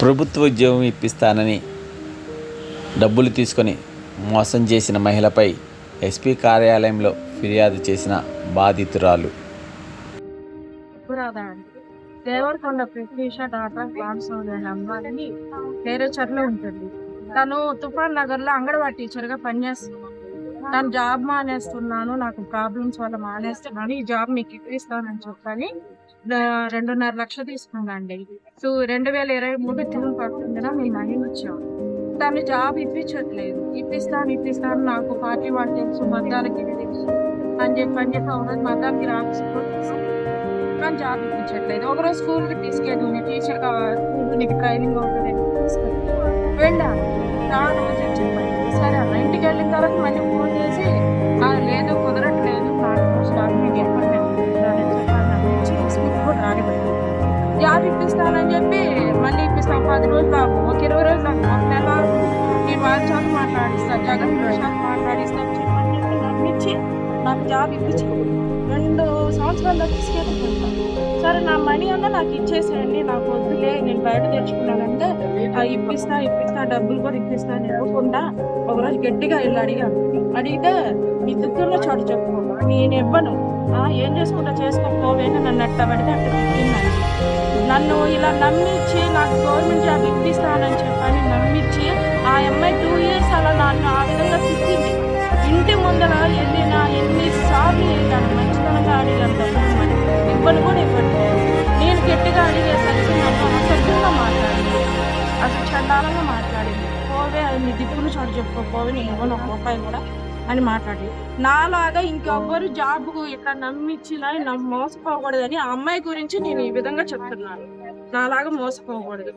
ప్రభుత్వ ఉద్యోగం ఇప్పిస్తానని డబ్బులు తీసుకొని మోసం చేసిన మహిళపై ఎస్పీ కార్యాలయంలో ఫిర్యాదు చేసిన బాధితురాలు. దేవరకొండ ప్రత్యూష డాటా రామస్వామి అనే అమ్మాయిని వేరే చర్లో ఉంటుంది. తను తుఫాన్ నగర్లో అంగన్వాడీ టీచర్గా పనిచేస్తుంది తను జాబ్ మానేస్తున్నాను నాకు ప్రాబ్లమ్స్ వల్ల మానేస్తున్నాను ఈ జాబ్ మీకు ఇప్పిస్తానని చెప్పని రెండున్నర లక్షలు తీసుకుందండి సో రెండు వేల ఇరవై మూడు జూన్ పడుతుందిన మేము మనీ వచ్చాం. తను జాబ్ ఇప్పించట్లేదు. ఇప్పిస్తాను ఇప్పిస్తాను నాకు పార్టీ వాళ్ళు తెలుసు మద్దాలకి తెలుసు అని చెప్పి అని చెప్పి ఒకరోజు మద్దాలకి రాకపోతే కానీ జాబ్ ఇప్పించట్లేదు. ఒకరోజు స్కూల్కి తీసుకెళ్ళి నేను టీచర్ స్కూల్ నీకు ట్రైనింగ్ అవుతుంది వెళ్ళాను రాను అని చెప్పి తర్వాత మళ్ళీ ఫోన్ చేసి లేదు కుదరట్లేదు నాకు ఎప్పుడు కూడా రానివ్వండి జాబ్ ఇప్పిస్తానని చెప్పి మళ్ళీ ఇప్పిస్తాను పది రోజులు దాకా ఒక ఇరవై రోజులు దాకా ఒక నెల మీ నేను వాళ్ళ మాట్లాడిస్తాను జగన్ చేత మాట్లాడిస్తాను చెప్పని నమ్మించి నాకు జాబ్ ఇప్పించాను రెండు సంవత్సరాలు తీసుకెళ్ళిపోతాను సరే నా మనీ అన్నా నాకు ఇచ్చేసేయండి నాకు వద్దులే నేను బయట తెచ్చుకున్నానంటే ఇప్పిస్తా ఇప్పిస్తా డబ్బులు కూడా ఇప్పిస్తా అని ఇవ్వకుండా ఒకరోజు గట్టిగా వెళ్ళి అడిగాను అడిగితే మీ దుఃఖంలో చోటు చెప్పు నేను ఇవ్వను. "ఆ, ఏం చేసుకుంటా చేసుకోకపోవేనా నన్ను అట్ట పడితే అట్ట తిట్టిందని నన్ను ఇలా నమ్మించి నాకు గవర్నమెంట్ జాబ్ ఇప్పిస్తానని చెప్పని నమ్మించి ఆ అమ్మాయి టూ ఇయర్స్ అలా నన్ను చండాలంగా మాట్లాడింది. పోవే నీ దిక్కులు చోటు చెప్పుకోపోవే నేను ఇవ్వను ఒక రూపాయి కూడా అని మాట్లాడి నాలాగా ఇంకెవ్వరు జాబ్కు ఇట్లా నమ్మించిన నమ్మ మోసపోకూడదని ఆ అమ్మాయి గురించి నేను ఈ విధంగా చెప్తున్నాను. నాలాగా మోసపోకూడదు.